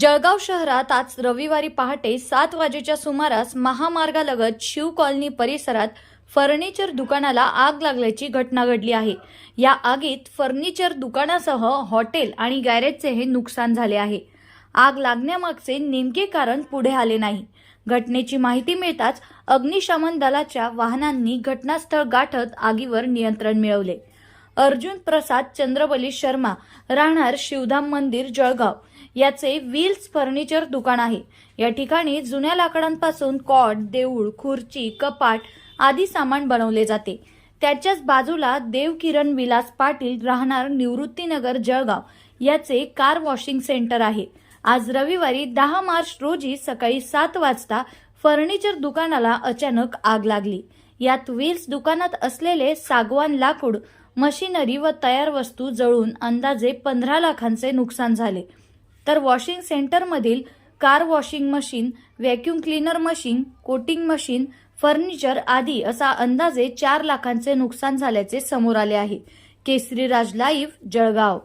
जळगाव शहरात आज रविवारी पहाटे सात वाजेच्या सुमारास महामार्गालगत शिव कॉलनी परिसरात फर्निचर दुकानाला आग लागल्याची घटना घडली आहे. या आगीत फर्निचर दुकानासह हॉटेल आणि गॅरेजचे हे नुकसान झाले आहे. आग लागण्यामागचे नेमके कारण पुढे आले नाही. घटनेची माहिती मिळताच अग्निशमन दलाच्या वाहनांनी घटनास्थळ गाठत आगीवर नियंत्रण मिळवले. अर्जुन प्रसाद चंद्रबली शर्मा राहणार शिवधाम मंदिर जळगाव. याचे व्हील्स फर्निचर दुकान आहे. या ठिकाणी जुन्या लाकडांपासून कॉट देऊळ खुर्ची कपाट आदी सामान बनवले जाते. त्याच्याच बाजूला देवकिरण विलास पाटील राहणार निवृत्तीनगर जळगाव. याचे कार वॉशिंग सेंटर आहे. आज रविवारी दहा मार्च रोजी सकाळी सात वाजता फर्निचर दुकानाला अचानक आग लागली. यात व्हील्स दुकानात असलेले सागवान लाकूड मशिनरी व तयार वस्तू जळून अंदाजे पंधरा लाखांचे नुकसान झाले. तर washing सेंटरमधील car washing machine vacuum cleaner machine coating machine furniture आदी असा अंदाजे चार लाखांचे नुकसान झाल्याचे समोर आले आहे. केसरीराज लाईव्ह जळगाव.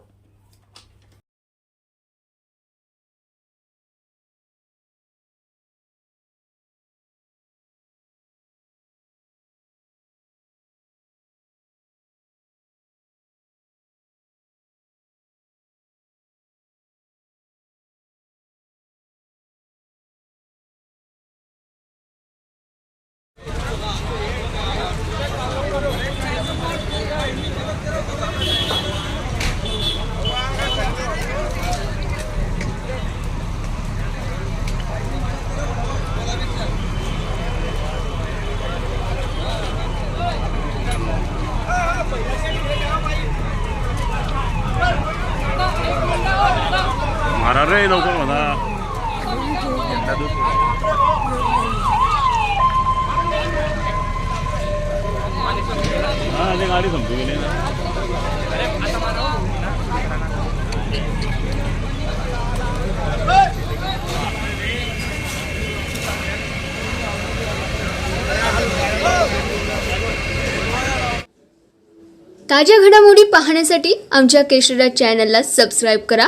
मारा रे लवकर म्हणा हा ते गाडी संपू गेली ना ताज्या घडामोडी पाहण्यासाठी आमच्या केशरीराज चॅनलला सबस्क्राईब करा.